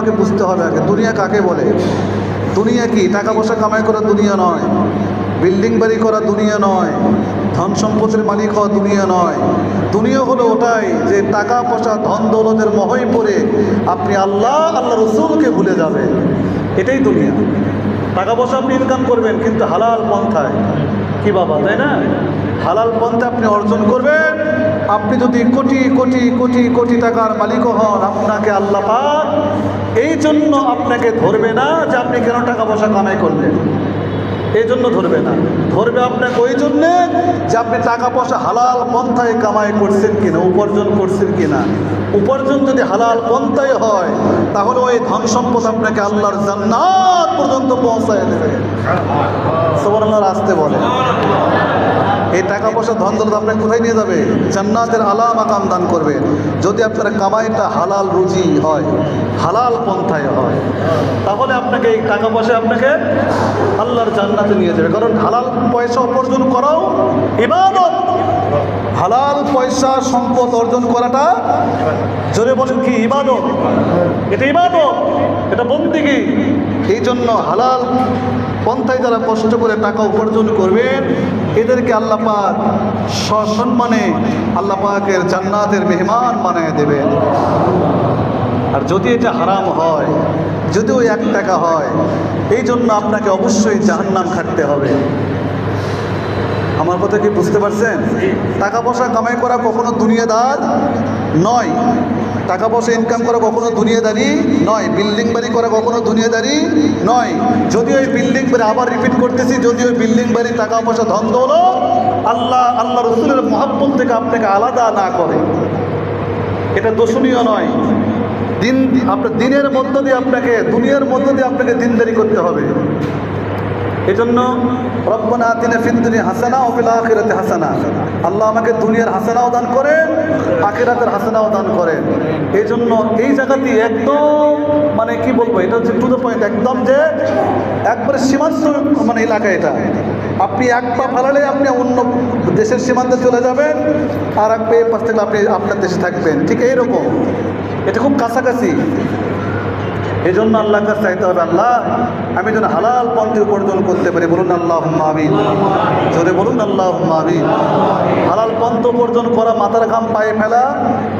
আমাকে বুঝতে হবে আগে, দুনিয়া কাকে বলে? দুনিয়া কি? টাকা পয়সা কামাই করা দুনিয়া নয়। বিল্ডিং বাড়ি করা দুনিয়া নয়। ধন সম্পদের মালিক হওয়া দুনিয়া নয়। দুনিয়া হলো ওটাই যে টাকা পয়সা, ধন দৌলতের মহই পড়ে আপনি আল্লাহ আল্লাহ রসুলকে ভুলে যাবেন। এটাই দুনিয়া। টাকা পয়সা আপনি ইনকাম করবেন, কিন্তু হালাল পন্থায়। কি বাবা, তাই না? হালাল পন্থা আপনি অর্জন করবেন। আপনি যদি কোটি কোটি কোটি কোটি টাকার মালিকও হন, আপনাকে আল্লাহ পাক এই জন্য আপনাকে ধরবে না যে আপনি কেন টাকা পয়সা কামাই করলেন। এই জন্য ধরবে না। ধরবে আপনাকে ওই জন্যে যে আপনি টাকা পয়সা হালাল পন্থায় কামাই করছেন কিনা, উপার্জন করছেন কিনা। উপার্জন যদি হালাল পন্থায় হয়, তাহলে ওই ধন সম্পদ আপনাকে আল্লাহর জান্নাত পর্যন্ত পৌঁছায় দেবে। সবার আল্লাহর আসতে বলে এই টাকা পয়সা ধন দৌলত আপনাকে কোথায় নিয়ে যাবে? জান্নাতের আলা মাকাম দান করবে। যদি আপনার কামাইটা হালাল রুজি হয়, হালাল পন্থায় হয়, তাহলে আপনাকে এই টাকা পয়সা আপনাকে আল্লাহর জান্নাতে নিয়ে যাবে। কারণ হালাল পয়সা উপার্জন করাও ইবাদত। হালাল পয়সা সম্পদ অর্জন করাটা জোরে বলেন কি, ইবাদত? এটা ইবাদত, এটা বন্দিগি। এই জন্য হালাল পন্থায় যারা কষ্ট করে টাকা উপার্জন করবেন এদেরকে আল্লাহ পাক সসম্মানে আল্লাহ পাকের জান্নাতের মেহমান বানিয়ে দেবেন। আর যদি এটা হারাম হয় যদিও এক টাকা হয় এই জন্য আপনাকে অবশ্যই জাহান্নাম খাটতে হবে। আমার কথা কি বুঝতে পারছেন? টাকা পয়সা কামাই করা কখনো দুনিয়াদার নয়। টাকা পয়সা ইনকাম করা কখনো দুনিয়াদারি নয় বিল্ডিং বাড়ি করা কখনো দুনিয়াদারি নয়। যদি ওই বিল্ডিং বাড়ি আবার রিপিট করতেছি যদি ওই বিল্ডিং বাড়ি টাকা পয়সা ধন দৌলত আল্লাহ আল্লাহ রসুলের মহাব্বত থেকে আপনাকে আলাদা না করে। এটা দোষণীয় নয়। দিন, আপনার দিনের মধ্য দিয়ে আপনাকে, দুনিয়ার মধ্য দিয়ে আপনাকে দিনদারি করতে হবে। এজন্য রব্বানা আতিনা ফিদ দুনিয়া হাসানা ও ফিল আখিরাতে হাসানা। আল্লাহ আমাকে দুনিয়ার হাসানাও দান করেন, আখিরাতের হাসানাও দান করেন। এই জন্য এই জায়গাটি একদম মানে কি বলব, এটা হচ্ছে টু দ্য পয়েন্ট একদম যে একবারে সীমান্ত মানে এলাকা এটা। আপনি এক পা ফেলালে আপনি অন্য দেশের সীমান্তে চলে যাবেন, আর এক পা পাশ থেকে আপনি আপনার দেশে থাকবেন। ঠিক এইরকম। এটা খুব কাছাকাছি। এই জন্য আল্লাহর কাছে চাইতে হবে, আল্লাহ, আমি যেন হালাল পন্থে উপার্জন করতে পারি। বলুন আল্লাহ আমিন। জোরে বলুন আল্লাহ আমিন। হালাল পন্থ উপার্জন করা, মাথার ঘাম পায়ে ফেলা,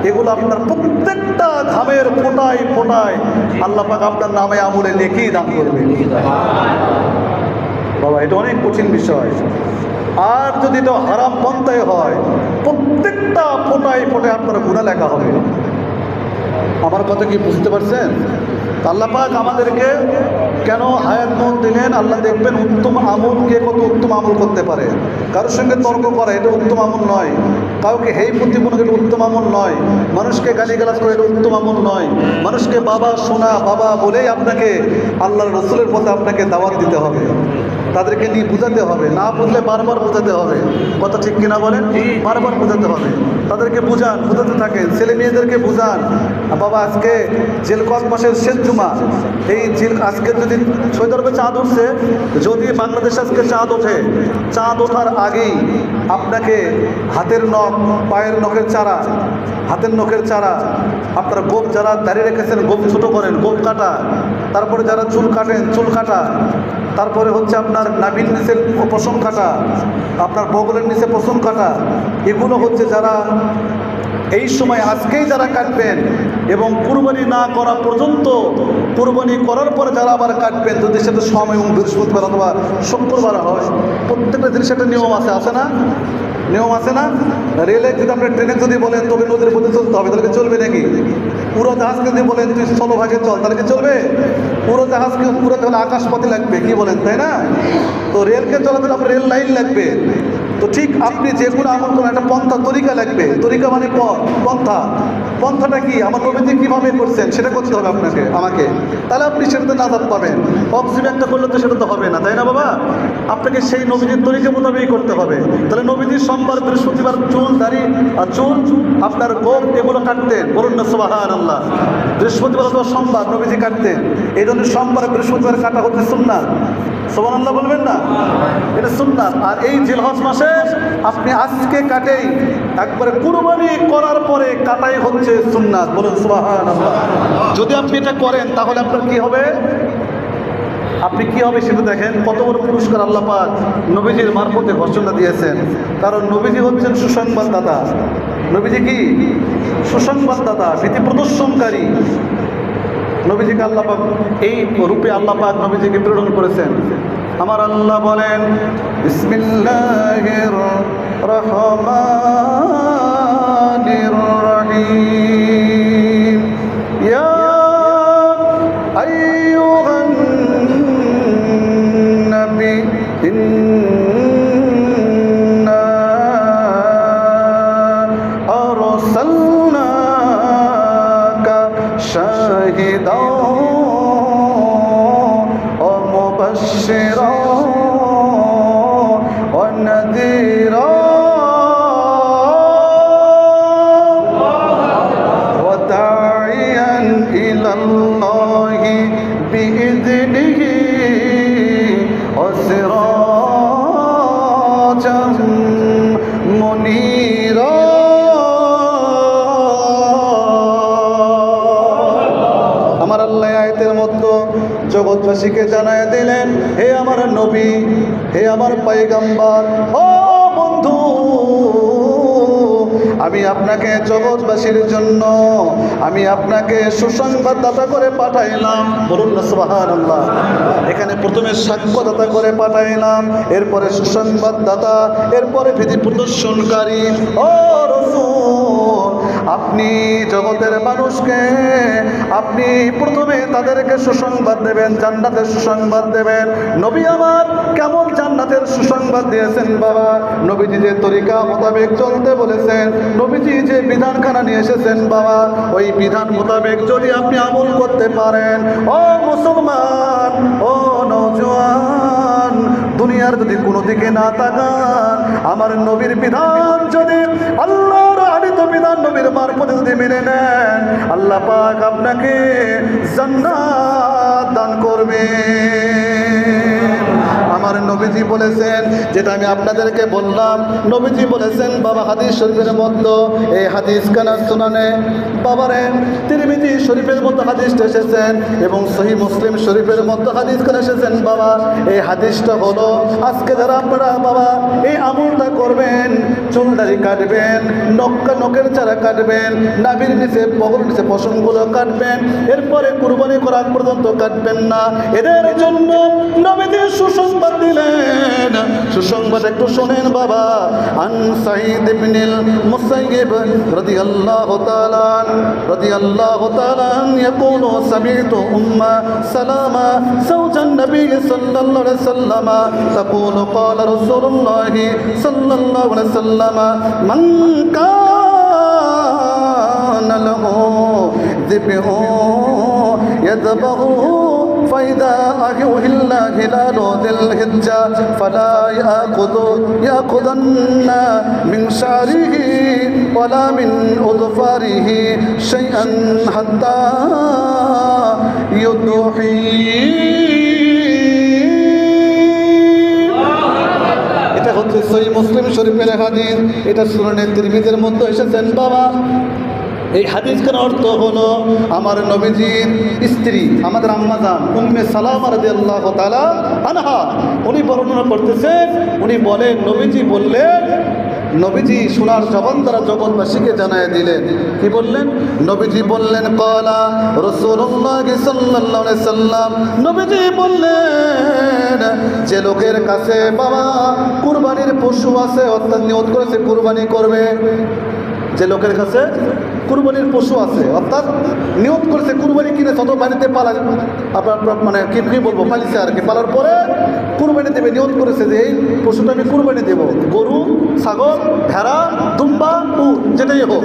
এগুলো আপনার প্রত্যেকটা ঘামের ফোটায় ফোটায় আল্লাহ পাক আপনার নামে আমলে লেখেই দান করবে। বাবা, এটা অনেক কঠিন বিষয়। আর যদি এটা হারাম পন্থায় হয়, প্রত্যেকটা ফোটায় ফোটায় আপনার গুণা লেখা হবে। আমার কথা কি বুঝতে পারছেন? আল্লাহ পাক আমাদেরকে কেন হায়াত মন দিলেন? আল্লাহ দেখবেন উত্তম আমল কে কত উত্তম আমল করতে পারে। কারোর সঙ্গে তর্ক করা এটা উত্তম আমল নয়। কাউকে হেই প্রতিপন্ন এটা উত্তম আমল নয়। মানুষকে গালিগালাজ করে এটা উত্তম আমল নয়। মানুষকে বাবা সোনা বাবা বলেই আপনাকে আল্লাহর রসুলের পথে আপনাকে দাওয়াত দিতে হবে। তাদেরকে নিয়ে বোঝাতে হবে। না বুঝলে বারবার বোঝাতে হবে। কথা ঠিক কিনা বলেন? বারবার বোঝাতে হবে। তাদেরকে বুঝান, বোঝাতে থাকেন, ছেলে মেয়েদেরকে বুঝান। বাবা, আজকে জেলকস মাসের শেষ জুমা। এই জেল আজকে যদি সৈয়দ আরবে চাঁদ উঠছে, যদি বাংলাদেশ আজকে চাঁদ ওঠে, চাঁদ ওঠার আগেই আপনাকে হাতের নখ, পায়ের নখের চারা, হাতের নখের চারা আপনার গোপ যারা দাঁড়িয়ে রেখেছেন, গোপ ছোটো করেন, গোপ কাটা। তারপরে যারা চুল কাটেন, চুল কাটা। তারপরে হচ্ছে আপনার নাবিল নিচে পশম কাটা, আপনার বগলের নিচে পশম কাটা। এগুলো হচ্ছে যারা এই সময় আজকেই যারা কাটবেন এবং কুরবানি না করা পর্যন্ত, কুরবানি করার পরে যারা আবার কাটবেন, যদি সেটা সময় এবং বৃহস্পতিবার অথবা শুক্রবার হয়, প্রত্যেকটা জিনিস একটা নিয়ম আছে আছে না? নিয়ম আছে না? রেলে যদি আপনি ট্রেনে যদি বলেন তবে নদীর মধ্যে চলতে হবে তাহলে চলবে নাকি? পুরো জাহাজকে যদি বলেন, তুই স্থলভাগে চল তাহলে কি চলবে? পুরো জাহাজকে পুরো তাহলে আকাশপথে লাগবে, কি বলেন, তাই না? তো রেলকে চলাচল আপনার রেল লাইন লাগবে। তো ঠিক আপনি যে কোনো আমল করেন, একটা পন্থা, তরিকা লাগবে। তরিকা মানে পথ, পন্থা। পন্থাটা কি? আমার নবীজি কীভাবে করছেন, সেটা করতে হবে আপনাকে, আমাকে। তাহলে আপনি সেটাতে নাজাদ পাবেন। অক্সিজেন একটা করলে তো সেটা তো হবে না, তাই না বাবা? আপনাকে সেই নবীজির তরিকা মোতাবেকই করতে হবে। তাহলে নবীজির সোমবার, বৃহস্পতিবার চুল, দাড়ি আর চুল, আপনার গোপ এগুলো কাটতেন। বলুন না সোবাহান আল্লাহ বৃহস্পতিবার অথবা সোমবার নবীজি কাটতেন। এই জন্য সোমবার, বৃহস্পতিবার কাটা হচ্ছে সুন্নাত। সোমান আল্লাহ বলবেন না? এটা সুন্নাত। আর এই জিলহজ মাসে আপনি আজকে কাটেই একবারে কুরবানি করার পরে কাটাই হচ্ছে সুন্নাত। বলুন সুবাহান যদি আপনি এটা করেন, তাহলে আপনার কি হবে? আপনি কি হবে সেটা দেখেন। কত বড় পুরস্কার আল্লাহ নবীজির মারফতে ঘোষণা দিয়েছেন। কারণ নবীজি হচ্ছেন সুসংবাদদাতা নবীজি কি? সুসংবাদদাতা ভীতি প্রদর্শনকারী। নবীজিকে আল্লাহ পাক এই রূপে আল্লাহ পাক নবীজিকে প্রেরণ করেছেন। আমার আল্লাহ বলেন বিসমিল্লাহির রহমানির রহিম। আমার পাইগাম্বার ও বন্ধু, আমি আপনাকে জগৎবাসীর জন্য, আমি আপনাকে সুসংবাদদাতা করে পাঠাইলাম। বলুন না এখানে প্রথমে সাক্ষ্যদাতা করে পাঠাইলাম, এরপরে সুসংবাদদাতা, এরপরে ভীতি প্রদর্শনকারী। ও রসুল আপনি জগতের মানুষকে, আপনি প্রথমে তাদেরকে সুসংবাদ দেবেন, জান্নাতের সুসংবাদ দেবেন। নবী আমার কেমন জান্নাতের সুসংবাদ দিয়েছেন বাবা? নবীজি যে তরিকা মোতাবেক চলতে বলেছেন, নবীজি যে বিধানখানা নিয়ে এসেছেন বাবা, ওই বিধান মোতাবেক যদি আপনি আমল করতে পারেন, ও মুসলমান, ও নৌজওয়ান, দুনিয়ার যদি কোনো দিকে না তাকান, আমার নবীর বিধান যদি আল্লাহর আদিত বিধান নবীর মারফতে যদি মেনে নেন আল্লাহ পাক আপনাকে জান্নাত দান করবে। আমার নবীজি বলেছেন, যেটা আমি আপনাদেরকে বললাম, নবীজি বলেছেন, বাবা হাদিস শরীফের মধ্যে, এই হাদিস কানা শুনানে বাবারে তিরমিজি শরীফের মধ্যে হাদিসটা এসেছেন এবং সহি মুসলিম শরীফের মধ্যে হাদিস কানা এসেছেন, বাবা। এই হাদিসটা হলো, আজকে যারা আপনারা, বাবা, এই আমলটা করবেন চুলদারি কাটবেন, নক্কা নখের চারা কাটবেন নাবির নিচে বগল নিচে পশমগুলো কাটবেন, এরপরে কুরবানি করা পর্যন্ত কাটবেন না। এদের জন্য নবীদের সুসংবাদ দিলেন। সুসংবাদ একটু শোনেন বাবা আন সাইদ ইবনিল মুসাইয়িব রাদিয়াল্লাহু তাআলা রাদিয়াল্লাহু তাআলা يقول سمعت أم سلامة زوج النبي صلى الله عليه وسلم تقول قال رسول الله صلى الله عليه وسلم من كان له ذبح يذبحه فإذا أهل هلال ذي الحجة فلا يأخذ يأخذن من شعره ولا من أظفاره شيئا حتى يضحي এটা হচ্ছে সই মুসলিম শরীফের হাদিস এটা সুরানের তিরমিজের মধ্যে এসেছেন বাবা এই হাদিসখান অর্থ হলো আমার নবীজির স্ত্রী, আমাদের আম্মাজান উম্মে সালাম রাদিয়াল্লাহু তাআলা আনহা। উনি বর্ণনা করতেছেন উনি বলেন, নবীজি বললেন নবীজি সোনার জবান তারা জগৎবাসীকে জানায় দিলেন। কি বললেন? নবীজি বললেন কলা রসুল্লাহ সাল্লাম। নবীজি বললেন, যে লোকের কাছে বাবা কুরবানির পশু আছে, অর্থাৎ নিয়ত করেছে কুরবানি করবে। যে লোকের কাছে কুরবানির পশু আছে, অর্থাৎ নিয়ত করেছে, কুরবানি কিনে তত বাড়িতে পালা আপনার মানে কি কি বলব পালিছে আর কি। পালার পরে কুরবানি দেবে নিয়ত করেছে যে এই পশুটা আমি কুরবানি দেবো। গরু, ছাগল, ভেড়া, দুম্বা, উট, যেটাই হোক,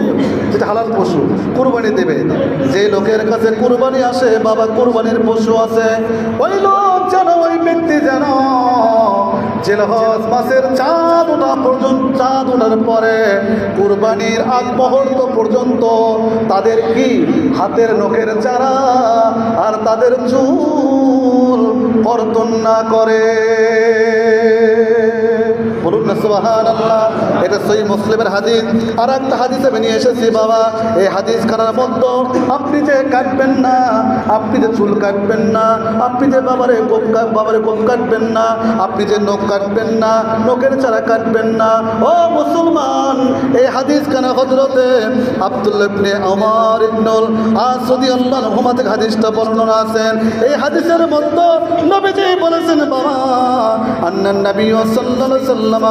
যেটা হালাল পশু, কুরবানি দেবে। যে লোকের কাছে কুরবানি আসে, বাবা কুরবানির পশু আছে। ওই লোক যেন ওই ব্যক্তি যেন জেলহজ মাসের চাঁদ ওঠা পর্যন্ত, চাঁদ ওঠার পরে কুরবানির আগ মুহূর্ত পর্যন্ত তাদের কি? হাতের নখের চারা আর তাদের চুল কর্তন না করে। আপনি যে কাটবেন না, আপনি যে চুল কাটবেন না, আপনি যে বাবারে কোপ বাবারে কোপ কাটবেন না, আপনি যে নখ কাটবেন না, নখের চারা কাটবেন না, ও মুসলমান, এই হাদিস খানা হজরতে আব্দুল্লাহ ইবনে আমার ইবনুল আসদি আল্লাহ হুমা হাদিসটা বর্ণনা আছেন এই হাদিসের মধ্যে নবীজি বলেছেন, বাবা, আন্নান নবী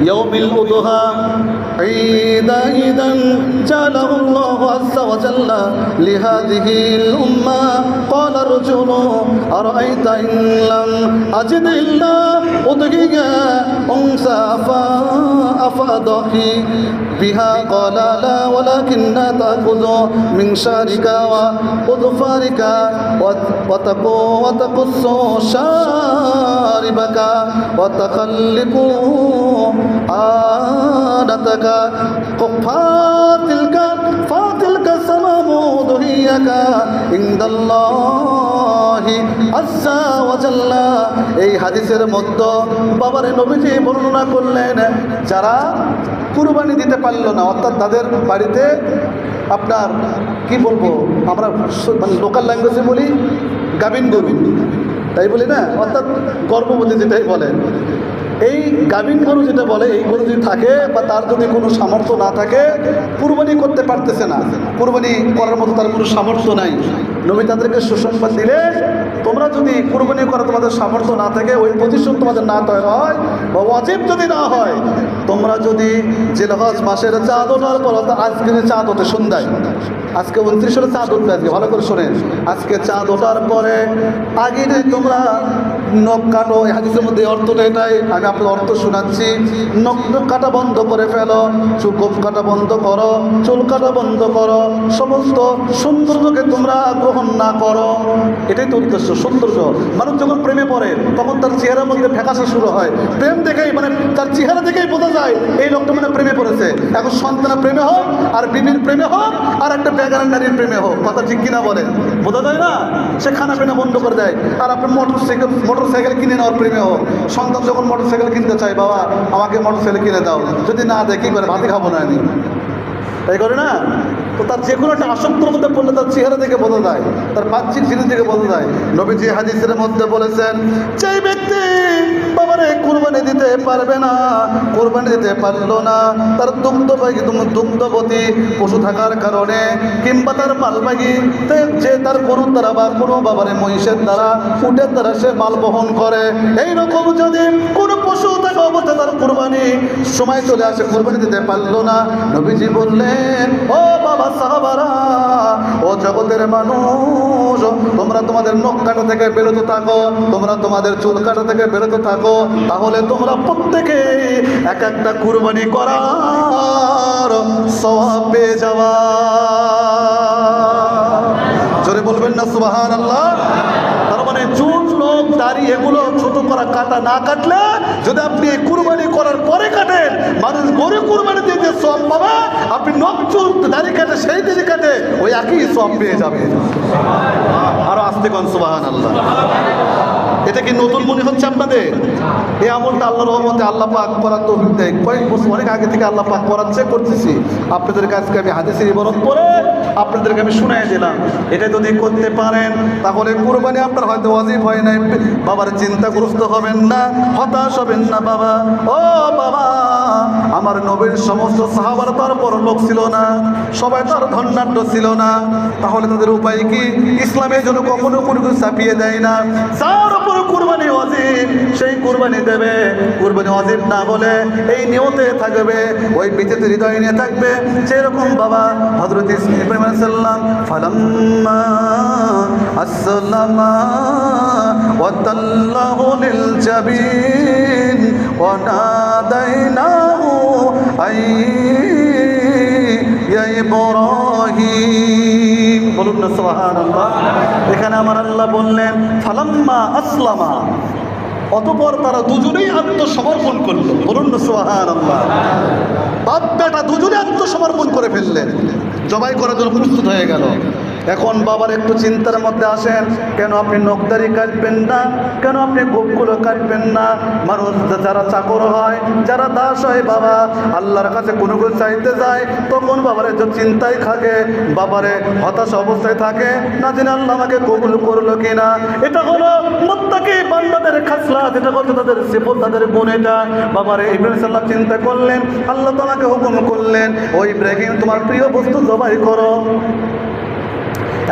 يوم الأضحى عيدا عيدا جعله الله عز وجل لهذه الأمة. قال الرجل أرأيت إن لم أجد إلا أضحية أنثى أفأضحي بها. قال لا ولكن تأخذ من شعرك وأظفارك وتقص شاربك وتخلق آنتك فاتلك فاتلك سلام ضحيك عند الله عز وجل এই হাদিসের মধ্যে বাবার নবীজি বর্ণনা করলেন যারা কুরবানি দিতে পারলো না অর্থাৎ তাদের বাড়িতে আপনার কি বলবো আমরা স- মানে লোকাল ল্যাঙ্গুয়েজে বলি গাবিন গরু তাই বলি না? অর্থাৎ গর্ভবতী যেটাই বলে। এই গাভিন গরু যেটা বলে, এই গরু যদি থাকে বা তার যদি কোনো সামর্থ্য না থাকে, কুরবানি করতে পারতেছে না। কুরবানি করার মতো তার কোনো সামর্থ্য নাই। নবী তাদেরকে সুসংবাদ দিলে, তোমরা যদি কুরবানি করা, তোমাদের সামর্থ্য না থাকে, ওই প্রতিশোধ তোমাদের না তৈরি হয় বা অজীব যদি না হয়, তোমরা যদি জেলহজ মাসের চাঁদ ওঠার পর আজকের চাঁদ ওঠে সন্ধ্যায় আজকে উনত্রিশের চাঁদ উঠবে আজকে ভালো করে শোনেন। আজকে চাঁদ ওঠার পরে আগে তোমরা নখ কাটো হাদিসের মধ্যে অর্থটা এটাই। আমি আপনার অর্থ শোনাচ্ছি। নখ নখ কাটা বন্ধ করে ফেলো চুল গোপ কাটা বন্ধ করো, চুল কাটা বন্ধ করো, সমস্ত সৌন্দর্যকে তোমরা গ্রহণ না করো। এটাই তো উদ্দেশ্য, সৌন্দর্য। মানুষ যখন প্রেমে পড়ে, তখন তার চেহারার মধ্যে ফ্যাকাশা শুরু হয়। প্রেম দেখেই মানে তার চেহারা দেখেই বোঝা যায়, এই লোকটা মানে প্রেমে পড়েছে। এখন সন্তানের প্রেমে হোক, আর বিবির প্রেমে হোক, আর একটা বেগারের নারীর প্রেমে হোক। কথা ঠিক কিনা বলে বোঝা যায় না? সে খানা পিনা বন্ধ করে দেয়। আর আপনি মোটর সাইকেল মোটর সাইকেল কিনে নেওয়ার প্রেমে হোক সন্তান যখন মোটরসাইকেল কিনতে চায়, বাবা, আমাকে মোটরসাইকেল কিনে দাও। যদি না দেয়, কী করে? ভাতে খাব না আমি। তাই করে না? তো তার যে কোনো একটা আসক্তর মধ্যে পড়লে তার চেহারা দেখে বোঝা যায়, তার বাহ্যিক জিনিস দেখে বোঝা যায়। নবীজি হাদিসের মধ্যে বলেছেন, যেই ব্যক্তি বাবারে কুরবানি দিতে পারবে না, কুরবানি দিতে পারল না, তার পশু থাকার কারণে, কিংবা তার মালবাহী যে তার গরুর দ্বারা বা কোনো বাবারে মহিষের দ্বারা উটের দ্বারা সে মাল বহন করে। এই রকম যদি কোনো পশু থাকা অবস্থা তার কুরবানি সময় চলে আসে, কুরবানি দিতে পারল না, নবীজি বললেন, ও বাবা ও জগতের মানুষ, তোমরা তোমাদের নখ কাটা থেকে বেরোতে থাকো, তোমরা তোমাদের চুল কাটা থেকে বেরোতে থাকো, তাহলে তোমরা প্রত্যেকে এক একটা কুরবানি করার সবাব পেয়ে যাওয়া জোরে বলবেন না সুবাহান আল্লাহ মানে চুল লোক, দাড়ি এগুলো ছোট করা কাটা না কাটলে যদি আপনি এই কুরবানি করার পরে কাটেন, মানুষ গরু কুরবানি দিয়ে যে সব পাবে, আপনি নখ চুল দাড়ি কাটে সেই দিকে কাটে ওই একই সব পেয়ে যাবে আরও আসতে কন সুবাহান আল্লাহ এটা কি নতুন মনে হচ্ছে আপনাদের? এই আমলটা আল্লাহ রহমতে আল্লাহ পাক করার তো কয়েক বছর, অনেক আগে থেকে আল্লাহ পাক করাচ্ছে করতেছি। আপনাদের কাছকে আমি হাদিসের ইবরত পরে আপনাদেরকে আমি শুনাই দিলাম। এটা যদি করতে পারেন, তাহলে কুরবানি আপনার হয়তো অজীব হয় নাই। বাবার চিন্তাগ্রস্ত হবেন না, হতাশ হবেন না, বাবা। ও বাবা, আমার নবীর সমস্ত সাহাবার তার বড় লোক ছিল না, সবাই তার ধন্যাঢ্য ছিল না। তাহলে তাদের উপায় কি? ইসলামের জন্য কখনো কোনো কিছু চাপিয়ে দেয় না। যার উপর কুরবানি অজিব, সেই কুরবানি দেবে। কুরবানি অজিব না বলে এই নিয়তে থাকবে, ওই বিচিত হৃদয় নিয়ে থাকবে। যেরকম বাবা হজরত ইসলাম সাল্লাম ফালাম্মা আসসালামা নাদাইনাহু আই ইয়া ইব্রাহিম। বলুন না সুবহানাল্লাহ। এখানে আমার আল্লাহ বললেন, ফালাম্মা আসলামা। অতপর তারা দুজনেই আত্মসমর্পণ করল। বলুন সোহান আল্লাহ বাপ বেটা দুজনে আত্মসমর্পণ করে ফেললেন। জবাই করার জন্য প্রস্তুত হয়ে গেল। এখন বাবার একটু চিন্তার মধ্যে আসেন কেন আপনি নখদারি কাটবেন না? কেন আপনি গোপগুলো কাটবেন না? মানুষ যারা চাকর হয়, যারা দাস হয়, বাবা আল্লাহর কাছে কোনো কিছু চাইতে যায়, তখন বাবারে যে চিন্তায় থাকে, বাবারে হতাশ অবস্থায় থাকে। না জানি আল্লাহ আমাকে কবুল করল কিনা? এটা হলো মোত্তাকি বান্দাদের খাসলা যেটা হচ্ছে তাদের সেপত তাদের গুণ এটা। বাবারে ইব্রাহিম সাল্লাহ চিন্তা করলেন, আল্লাহ তোমাকে হুকুম করলেন ওই ইব্রাহিম, তোমার প্রিয় বস্তু জবাই করো।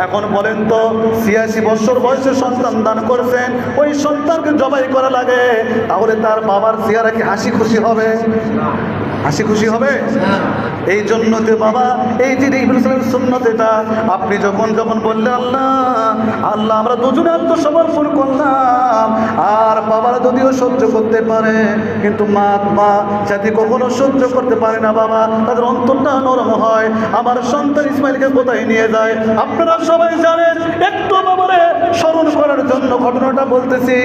এখন বলেন তো, ছিয়াশি বছর বয়সে সন্তান দান করছেন, ওই সন্তানকে জবাই করা লাগে, তাহলে তার বাবার চেহারা কি হাসি খুশি হবে? হাসি খুশি হবে? এই জন্য যে বাবা, এই যে ইব্রাহিমের সুন্নত এটা, আপনি যখন যখন বললেন, আল্লাহ আল্লাহ, আমরা দুজনে আত্মসমর্পণ করলাম, আর বাবারা যদিও সহ্য করতে পারে, কিন্তু মা মা জাতি কখনো সহ্য করতে পারে না বাবা, তাদের অন্তরটা নরম হয়, আমার সন্তান ইসমাইলকে কোথায় নিয়ে যায়? আপনারা সবাই জানেন, একটু বাবারে স্মরণ করার জন্য ঘটনাটা বলতেছি,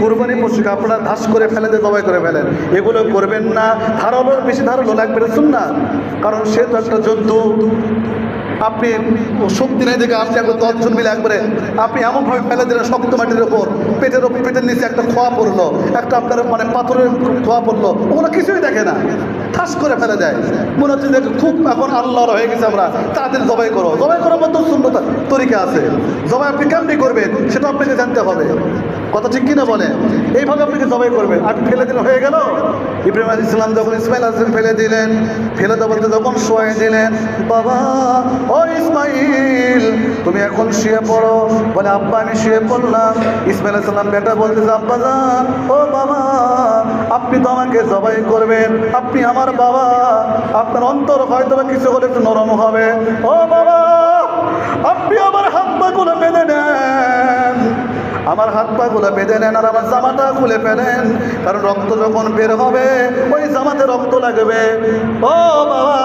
কুরবানি পশুকে আপনারা ধাস করে ফেলে দিয়ে জবাই করে ফেলেন। এগুলো করবেন না, ধারালো, বেশি ধারালো লাগবে শুন না কারণ সে তো একটা জন্তু। আপনি শক্তি নেই দেখে আপনি একবার দশজন মিলে একবারে আপনি এমনভাবে ফেলে দিলেন, শক্ত মাটির ওপর পেটের ওপর পেটের নিচে একটা খোয়া পড়ল, একটা আপনার মানে পাথরের খোয়া পড়ল। ওগুলো কিছুই দেখে না। ঠাস করে ফেলে দেয়। মনে হচ্ছে যে খুব এখন আল্লাহর হয়ে গেছে আমরা। তাদের জবাই করো। জবাই করার মতো শূন্যতা তরিকা আছে। জবাই আপনি কেমনি করবেন সেটা আপনাকে জানতে হবে। কথা ঠিক কিনা বলে? এইভাবে আপনাকে জবাই করবেন আর ফেলে দিলে হয়ে গেল? ইব্রাহিম আলী ইসলাম যখন ইসমাইল আসলাম ফেলে দিলেন। ফেলে দেওয়ার পর যখন শোয়াই দিলেন, বাবা, ও ইসমাইল, তুমি এখন শুয়ে পড়ো। বলে, আব্বা, আমি শুয়ে পড়লাম। ইসমাইল সাল্লাম বেটা বলতেছে, আব্বা যান ও বাবা, আপনি তো আমাকে জবাই করবেন। আপনি আমার বাবা। আপনার অন্তর হয়তো বা কিছু হলে একটু নরম হবে। ও বাবা, আপনি আমার হাত পা গুলো বেঁধে নেন। আমার হাত পা গুলো বেঁধে নেন আর আমার জামাটা খুলে ফেলেন। কারণ রক্ত যখন বের হবে, ওই জামাতে রক্ত লাগবে। ও বাবা,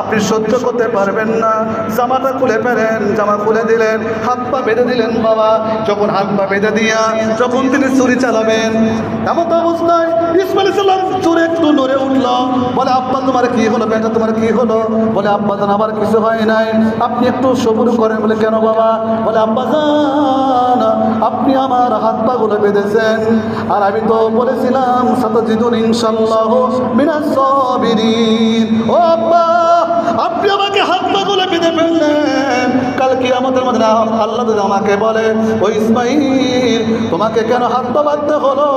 আপনি সহ্য করতে পারবেন না। জামাটা খুলে ফেলেন, জামা খুলে দিলেন, হাত পা বেঁধে দিলেন বাবা। যখন হাত পা বেঁধে দিয়া যখন তিনি ছুরি চালাবেন, এমন তো অবস্থায় ইসমাইল ইসলাম চুরে একটু নড়ে উঠল। বলে, আব্বা, তোমার কি হলো বেটা? তোমার কি হলো? বলে, আব্বা জান, আমার কিছু হয় নাই। আপনি একটু সবুর করেন বলে, কেন বাবা? বলে, আব্বা জান আপনি আমার হাত পা গুলো বেঁধেছেন। আর আমি তো বলেছিলাম, সাতাজিদুন ইনশাল্লাহ মিনাস সাবিরিন। ও আব্বা, আপনি আমাকে হাত পা গুলো বেঁধে ফেললেন। কালকে আমাদের মধ্যে আল্লাহ আমাকে বলে ওই ইসমাইল, তোমাকে কেন হাত পা বাঁধতে হলো?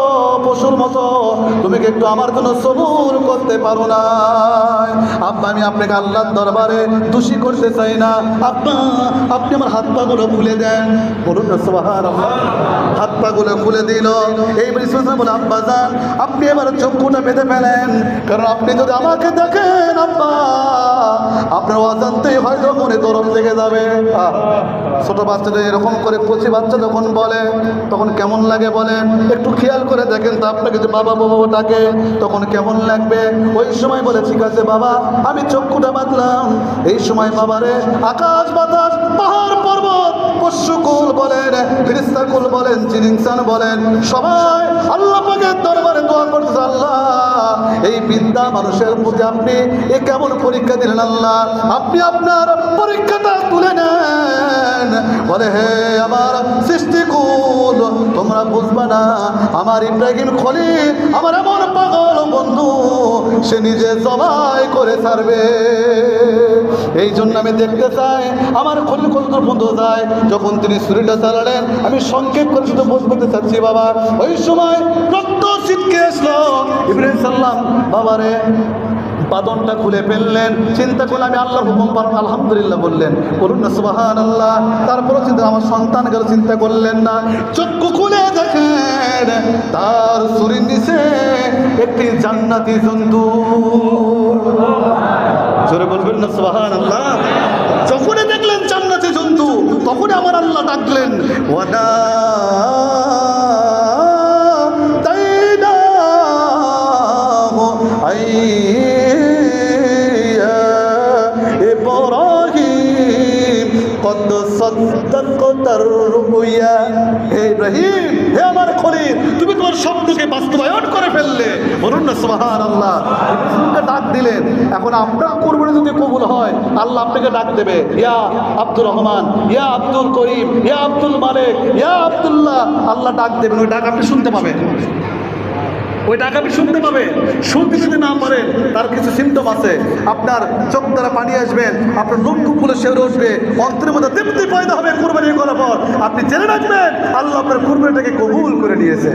পশুর মতো, তুমি কি একটু আমার জন্য সবুর করতে পারো না আব্বা, আমি আপনাকে আল্লাহর দরবারে দোষী করতে চাই না। আব্বা, আপনি আমার হাত পা গুলো খুলে দেন। বলুন না হাত পা গুলো খুলে দিল। এই বলে আব্বা যান, আপনি এবার চক্ষুটা বেঁধে ফেলেন। কারণ আপনি যদি আমাকে দেখেন, আব্বা, আপনার অজান্তেই হয়তো মনে গরম লেগে যাবে। ছোট বাচ্চাদের এরকম করে কচি বাচ্চা যখন বলে, তখন কেমন লাগে বলেন? একটু খেয়াল করে দেখেন তো আপনাকে যে বাবা বাবা ডাকে, তখন কেমন লাগবে? ওই সময় বলে, ঠিক আছে বাবা, আমি চক্ষুটা বাঁধলাম। এই সময় বাবারে আকাশ বাতাস, পাহাড় পর্বত, পশুকুল বলেন ফিরিস্তাকুল বলেন চিনিংসান বলেন সবাই এই বিদ্যা মানুষের প্রতি আপনি এ কেমন পরীক্ষা দিলেন আল্লাহ? আপনি আপনার পরীক্ষাটা তুলে নেন। বলে, হে আমার সৃষ্টিকুল, তোমরা বুঝবে না, আমার ইব্রাহিম খলি আমার এমন পাগল বন্ধু, সে নিজে সবাই করে ছাড়বে। এই জন্য আমি দেখতে চাই, আমার খলি কত বন্ধু যায়? যখন তিনি ছুরিটা চালালেন, আমি সংক্ষেপ করে শুধু করতে চাচ্ছি, বাবা, ওই সময় রক্ত ছিটকে আসলো ইব্রাহিম সাল্লাম বাবারে, বাদনটা খুলে ফেললেন, চিন্তা করলে আমি আল্লাহ হুকুম পালন, আলহামদুলিল্লাহ বললেন। বলুন না সুবাহান আল্লাহ তারপরে চিন্তা, আমার সন্তান গেল চিন্তা করলেন না। চক্ষু খুলে দেখেন, তার শরীর নিচে একটি জান্নাতি জন্তু জোরে বলবেন না সুবাহান আল্লাহ যখনই দেখলেন জান্নাতি জন্তু, তখনই আমার আল্লাহ ডাকলেন, ওয়াদা হে আমার তুমি বাস্তবায়ন করে ফেললে। বলুন না আল্লাহ ডাক দিলেন। এখন যদি কবুল হয়। আল্লাহ আপনাকে ডাক দেবে। ইয়া আব্দুর রহমান, ইয়া আব্দুল করিম, ইয়া আব্দুল মালিক, ইয়া আব্দুল্লাহ। আল্লাহ ডাক দেবেন, ওই ডাক আপনি শুনতে পাবেন। ওই টাকা আপনি শুনতে পাবেন শুনতে যদি না পারেন, তার কিছু সিমটম আছে। আপনার চোখ দ্বারা পানি আসবেন আপনার নলকূপগুলো শেওরে উঠবে, অন্তরের মধ্যে তৃপ্তি পয়দা হবে কোরবানি করার পর। আপনি জেনে রাখবেন, আল্লাহ আপনার কোরবানিটাকে কবুল করে নিয়েছে।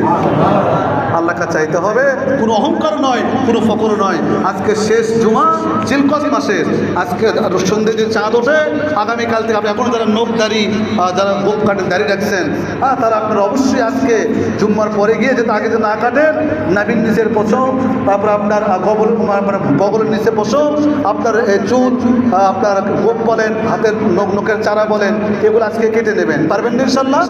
আল্লাহকে চাইতে হবে। কোনো অহংকার নয়, কোনো ফকর নয়। আজকে শেষ জুমা জিলকস মাসের আজকে সন্ধ্যে যে চাঁদ ওঠে, আগামীকাল থেকে আপনি এখন যারা নোখ দাড়ি যারা বুক কাটেন দাড়ি রাখছেন হ্যাঁ তারা আপনারা অবশ্যই আজকে জুম্মার পরে গিয়ে যেটা আগে যে না কাটেন নাবিন নিচের পশম, তারপর আপনার গবল মানে গবলের নিচে পশম, আপনার চুল আপনার গোপ বলেন, হাতের নখ, নখের চারা বলেন, এগুলো আজকে কেটে নেবেন। পারবেন ইনশাল্লাহ?